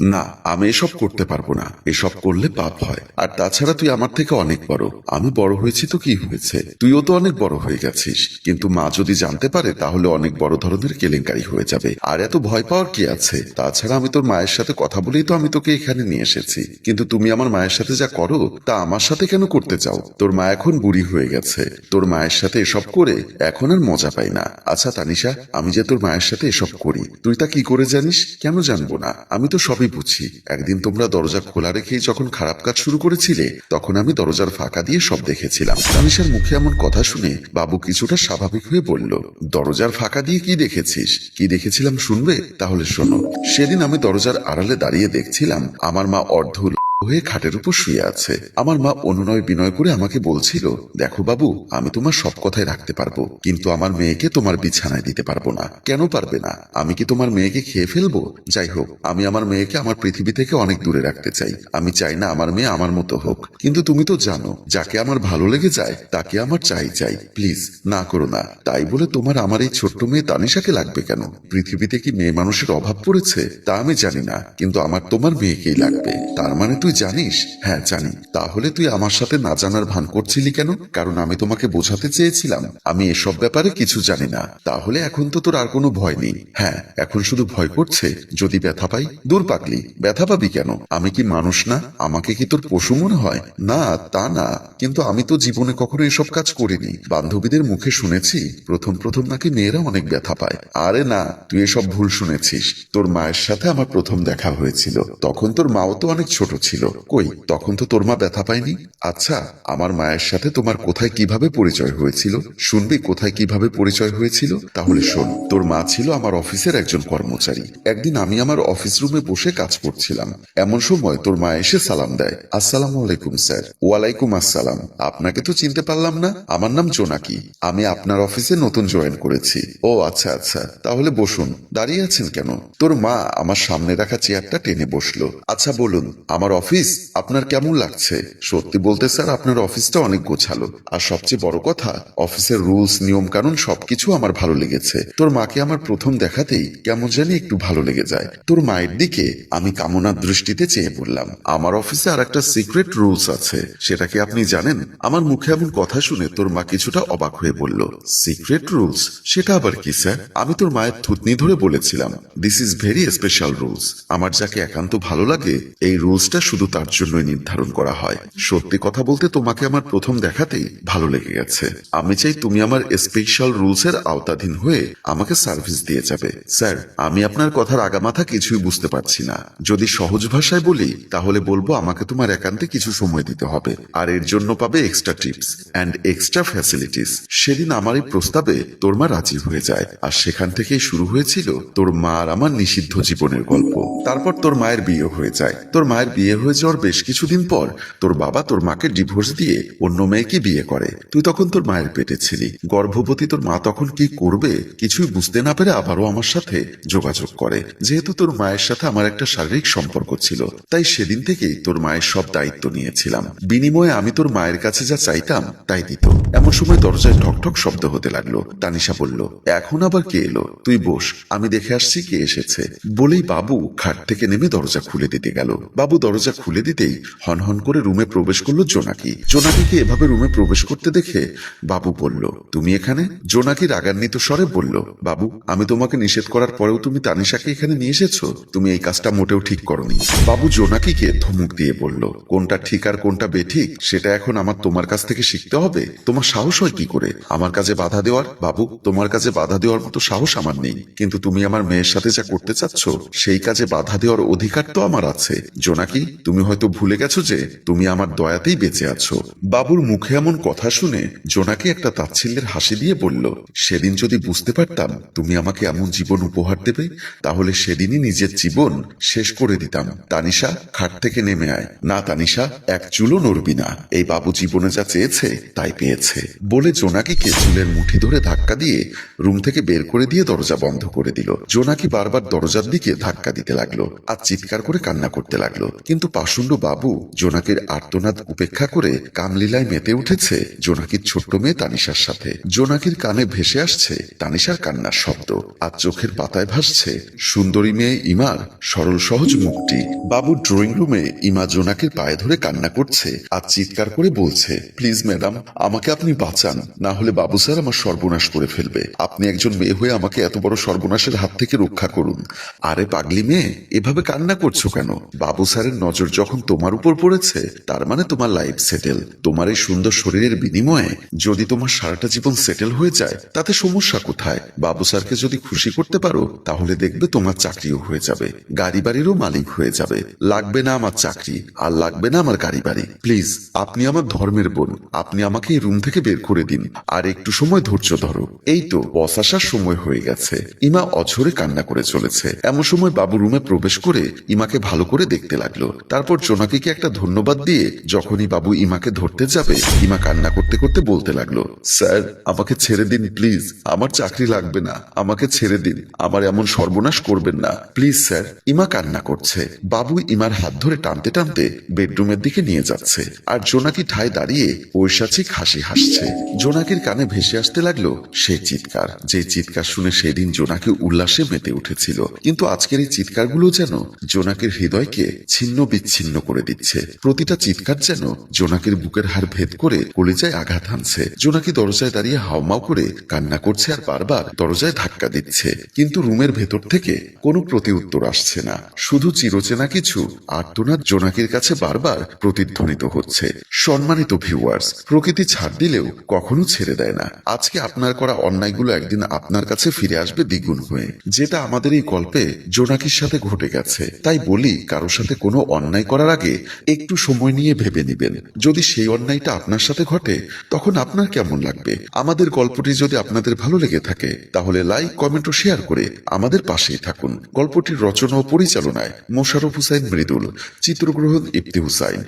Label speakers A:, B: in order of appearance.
A: না, আমি এসব করতে পারব না। এসব করলে পাপ হয়। আর তাছাড়া তুই আমার থেকে অনেক বড়। আমি বড় হয়েছি তো কি হয়েছে? তুইও তো অনেক বড় হয়ে গেছিস। কিন্তু মা যদি জানতে পারে, তাহলে অনেক বড় ধরনের কেলেঙ্কারি হয়ে যাবে। আর এত ভয় পাওয়ার কি আছে? তাছাড়া আমি তোর মায়ের সাথে কথা বলেই তো আমি তোকে এখানে নিয়ে এসেছি। কিন্তু তুমি আমার মায়ের সাথে যা করো, তা আমার সাথে কেন করতে চাও? তোর মা এখন বুড়ি হয়ে গেছে। তোর মায়ের সাথে এসব করে এখন আর মজা পাই না। আচ্ছা তানিশা, আমি যে তোর মায়ের সাথে এসব করি, তুই তা কি করে জানিস? কেন জানব না? আমি তো সবই বুঝি, একদিন তোমরা দরজা খোলা রেখেই যখন খারাপ কাজ শুরু করেছিলে, তখন আমি দরজার ফাঁকা দিয়ে সব দেখেছিলাম। তানিশার মুখে এমন কথা শুনে বাবু কিছুটা স্বাভাবিক হয়ে বলল, দরজার ফাঁকা দিয়ে কি দেখেছিস? কি দেখেছিলাম শুনবে? তাহলে শোনো। সেদিন আমি দরজার আড়ালে দাঁড়িয়ে দেখছিলাম, আমার মা অর্ধ হয়ে খাটের উপর শুয়ে আছে। আমার মা অনুনয় বিনয় করে আমাকে বলছিল, দেখো বাবু, আমি তোমার সব কথাই রাখতে পারব, কিন্তু আমার মেয়েকে তোমার বিছানায় দিতে পারব না। কেন পারবে না? আমি কি তোমার মেয়েকে খেয়ে ফেলব? যাই হোক, আমি আমার মেয়েকে আমার পৃথিবী থেকে অনেক দূরে রাখতে চাই। আমি চাই না আমার মেয়ে আমার মতো হোক। কিন্তু তুমি তো জানো, যাকে আমার ভালো লেগে যায়, তাকে আমার চাই চাই। প্লিজ, না করো না। তাই বলে তোমার আমার এই ছোট্ট মেয়ে তানিশাকে লাগবে কেন? পৃথিবীতে কি মেয়ে মানুষের অভাব পড়েছে? তা আমি জানি না, কিন্তু আমার তোমার মেয়েকেই লাগবে। তার মানে তুই জানিস? হ্যাঁ জানি। তাহলে তুই আমার সাথে না জানার ভান করছিলি কেন? কারণ আমি তোমাকে বোঝাতে চেয়েছিলাম। আমি এসব ব্যাপারে কিছু জানি না। তাহলে এখন তো তোর আর কোনো ভয় নেই। হ্যাঁ এখন শুধু ভয় করছে, যদি ব্যথা পাই, দূর পাকলি ব্যথা পাবি কেন? আমি কি মানুষ না? আমাকে কি তোর পশু মনে হয়? না, তা না। কিন্তু আমি তো জীবনে কখনো এসব কাজ করিনি। বান্ধবীদের মুখে শুনেছি, প্রথম প্রথম নাকি মেয়েরা অনেক ব্যথা পায়। আরে না, তুই এসব ভুল শুনেছিস। তোর মায়ের সাথে আমার প্রথম দেখা হয়েছিল। তখন তোর মাও তো অনেক ছোট ছিল। কই, তখন তো তোর মা ব্যথা পায়নি? আচ্ছা আমার মায়ের সাথে তোমার কোথায় কীভাবে পরিচয় হয়েছিল? শুনবি কোথায় কীভাবে পরিচয় হয়েছিল? তাহলে শোন, তোর মা ছিল আমার অফিসের একজন কর্মচারী। একদিন আমি আমার অফিস রুমে বসে কাজ করছিলাম। এমন সময় তোর মা এসে সালাম দেয়। আসসালামু আলাইকুম, স্যার। ওয়ালাইকুম আসসালাম। আপনাকে তো চিনতে পারলাম না। আমার নাম জোনাকি। আমি আপনার অফিসে নতুন জয়েন করেছি। ও আচ্ছা আচ্ছা। তাহলে বসুন। দাঁড়িয়ে আছেন কেন? তোর মা আমার সামনে রাখা চেয়ারটা টেনে বসল। আচ্ছা বলুন। আমার অফিস আপনার কেমন লাগছে? সত্যি বলতে স্যার, আপনার অফিসটা অনেক গোছালো। আর সবচেয়ে বড় কথা, অফিসের রুলস নিয়ম কানুন সবকিছু আমার ভালো লেগেছে। তোর মাকে আমার প্রথম দেখাতেই কেমন জানি একটু ভালো লেগে যায়। তোর মায়ের দিকে আমি কামনার দৃষ্টিতে চেয়ে বললাম আমার অফিসে আর একটা সিক্রেট রুলস আছে। সেটা কি আপনি জানেন? আমার মুখে এমন কথা শুনে তোর মা কিছুটা অবাক হয়ে বলল সিক্রেট রুলস সেটা আবার কি, স্যার? আমি তোর মায়ের থুতনি ধরে বলেছিলাম। This is very special rules আমার যাকে একান্ত ভালো লাগে, এই রুলসটা শুধু তার জন্যই নির্ধারণ করা হয়। সত্যি কথা বলতে তোমাকে আমার প্রথম দেখাতেই ভালো লেগে গেছে। আমি চাই তুমি আমার স্পেশাল রুলস এর আওতাধীন হয়ে আমাকে সার্ভিস দিয়ে যাবে। স্যার, আমি আপনার কথার আগামাথা কিছুই বুঝতে পারছি না। যদি সহজ ভাষায় বলি, তাহলে বলব আমাকে তোমার একান্তে কিছু সময় দিতে হবে। আর এর জন্য পাবে extra tips and extra facilities সেদিন আমার এই প্রস্তাবে তোর মা রাজি হয়ে যায়। আর সেখান থেকেই শুরু হয়েছিল তোর মা আর আমার নিষিদ্ধ জীবনের গল্প। তারপর তোর মায়ের বিয়ে হয়ে যায়। তোর মায়ের বিয়ে হয়ে যাওয়ার বেশ কিছুদিন পর তোর বাবা তোর মাকে ডিভোর্স দিয়ে অন্য মেয়েকে বিয়ে করে। তুই তখন তোর মায়ের পেটে ছিলি। গর্ভবতী তোর মা তখন কি করবে কিছুই বুঝতে না পেরে আবারও আমার সাথে যোগাযোগ করে। যেহেতু তোর মায়ের সাথে আমার একটা শারীরিক সম্পর্ক ছিল, তাই সেদিন থেকেই তোর মায়ের সব দায়িত্ব নিয়েছিলাম। বিনিময়ে আমি তোর মায়ের কাছে যা চাইতাম, তাই দিত। এমন সময় দরজায় ঠকঠক শব্দ হতে লাগল। তানিশা বলল, এখন আবার কে এলো? তুই বস, আমি দেখে আসছি কে এসেছে। বলেই বাবু খাট থেকে নেমে দরজা খুলে দিতে গেল। বাবু দরজা খুলে দিতেই হনহন করে রুমে প্রবেশ করল জোনাকি। জোনাকিকে এভাবে রুমে প্রবেশ করতে দেখে বাবু বলল, তুমি এখানে? জোনাকি রাগান্বিত স্বরে বলল, বাবু, আমি তোমাকে নিষেধ করার পরেও তুমি তানিশাকে এখানে নিয়ে এসেছ। তুমি এই কাজটা মোটেও ঠিক করনি। বাবু জোনাকিকে ধমক দিয়ে বলল, কোনটা ঠিক আর কোনটা বেঠিক, সেটা এখন আমার তোমার কাছ থেকে শিখতে হবে। তোমার সাহস হয় কি করে? আমার কাজে বাধা দেওয়ার? বাবু, তোমার কাজে বাধা দেওয়ার মতো সাহস আমার নেই। কিন্তু তুমি আমার মেয়ের সাথে যা করতে চাচ্ছ, সেই কাজে বাধা দেওয়ার অধিকার তো আমার আছে। জোনাকি তুমি হয়তো ভুলে গেছো যে তুমি আমার দয়াতেই বেঁচে আছো। বাবুর মুখে এমন কথা শুনে জোনাকি একটা তাচ্ছিল্যের হাসি দিয়ে বলল, সেদিন যদি বুঝতে পারতাম তুমি আমাকে এমন জীবন উপহার দেবে, তাহলে সেদিনই নিজের জীবন শেষ করে দিতাম। তানিশা, খাট থেকে নেমে আয়। না, তানিশা, এক চুলও নড়বি না। এই বাবু জীবনে যা চেয়েছে, তাই পেয়েছে। বলে জোনাকিকে চুলের মুঠি ধরে ধাক্কা দিয়ে রুম থেকে বের করে দিয়ে দরজা বন্ধ করে দিল। জোনাকি বারবার দরজার দিকে ধাক্কা দিতে লাগল আর চিৎকার করে কান্না করতে লাগল। কিন্তু পাষণ্ড বাবু জোনাকির আর্তনাদ উপেক্ষা করে কামলীলায় মেতে উঠেছে জোনাকির ছোট্ট মেয়ে তানিশার সাথে। জোনাকির কানে ভেসে আসছে তানিশার কান্নার শব্দ আর চোখের পাতায় ভাসছে, সুন্দরী মেয়ে ইমার সরল সহজ মুখটি। বাবু ড্রয়িং রুমে ইমা জোনাকির পায়ে ধরে কান্না করছে আর চিৎকার করে বলছে, প্লিজ ম্যাডাম, আমাকে আপনি বাঁচান, না হলে বাবু স্যার আমার সর্বনাশ করে ফেলবে। আপনি একজন মেয়ে হয়ে আমাকে এত বড় সর্বনাশের হাত থেকে রক্ষা করুন। আরে পাগলি মেয়ে, এভাবে কান্না করছ কেন? বাবু স্যারের নজর যখন তোমার উপর পড়েছে, তার মানে তোমার লাইফ সেটেল তোমার এই সুন্দর শরীরের বিনিময়ে যদি তোমার সারাটা জীবন সেটেল হয়ে যায়, তাতে সমস্যা কোথায়? বাবু স্যারকে যদি খুশি করতে পারো, তাহলে দেখবে তোমার চাকরিও হয়ে যাবে। গাড়ি বাড়িরও মালিক হয়ে যাবে। লাগবে না আমার চাকরি, আর লাগবে না আমার গাড়ি বাড়ি। প্লিজ, আপনি আমার ধর্মের বোন। আপনি আমাকে এই রুম থেকে বের করে দিন। আর একটু সময় ধৈর্য ধরো। এই তো বস আসার সময় হয়ে গেছে। ইমা অঝরে কান্না করে চলেছে। এমন সময় বাবু রুমে প্রবেশ করে ইমাকে ভালো করে দেখতে লাগল। তারপর জোনাকিকে একটা ধন্যবাদ দিয়ে যখনই বাবু ইমাকে ধরতে যাবে, ইমা কান্না করতে করতে বলতে লাগল, স্যার, আমাকে ছেড়ে দিন, প্লিজ। আমার চাকরি লাগবে না। আমাকে ছেড়ে দিন। আমার এমন সর্বনাশ করবেন না। Please, sir. ইমা কান্না করছে। বাবু ইমার হাত ধরে টানতে টানতে বেডরুমের দিকে নিয়ে যাচ্ছে। আর জোনাকি ঠায় দাঁড়িয়ে ঐশাচিক হাসি হাসছে। জোনাকির কানে ভেসে আসতে লাগল সেই চিৎকার। যে চিৎকার শুনে সেদিন জোনাকি উল্লাসে মেতে উঠেছিল। কিন্তু আজকের এই চিৎকারগুলো যেন জোনাকির হৃদয়কে ছিন্ন বিচ্ছিন্ন করে দিচ্ছে। প্রতিটা চিৎকার যেন জোনাকির বুকের হাড় ভেদ করে কলিজায় আঘাত হানছে। জোনাকি দরজায় দাঁড়িয়ে হাওমাও করে কান্না করছে আর বারবার দরজায় ধাক্কা দিচ্ছে। কিন্তু রুমের ভেতর থেকে কোনো প্রতি উত্তর আসছে না। শুধু চিরচেনা কিছু আর্তনাদ জোনাকির কাছে বারবার প্রতিধ্বনিত হচ্ছে। সম্মানিত ভিউয়ার্স প্রকৃতি ছাড় দিলেও কখনো ছেড়ে দেয় না। আজকে আপনার করা অন্যায়গুলো একদিন আপনার কাছে ফিরে আসবে দ্বিগুণ হয়ে। যেটা আমাদের এই গল্পে জোনাকির সাথে ঘটে গেছে। তাই বলি, কারোর সাথে কোনো অন্যায় করার আগে একটু সময় নিয়ে ভেবে নেবেন। যদি সেই অন্যায়টা আপনার সাথে ঘটে, তখন আপনার কেমন লাগবে? আমাদের গল্পটি যদি আপনাদের ভালো লেগে থাকে, তাহলে লাইক, কমেন্ট ও শেয়ার করে আমাদের পাশেই থাকুন। গল্পটির রচনা ও পরিচালনায় মোশারফ হুসাইন মৃদুল, চিত্রগ্রহণ ইফতি হুসাইন।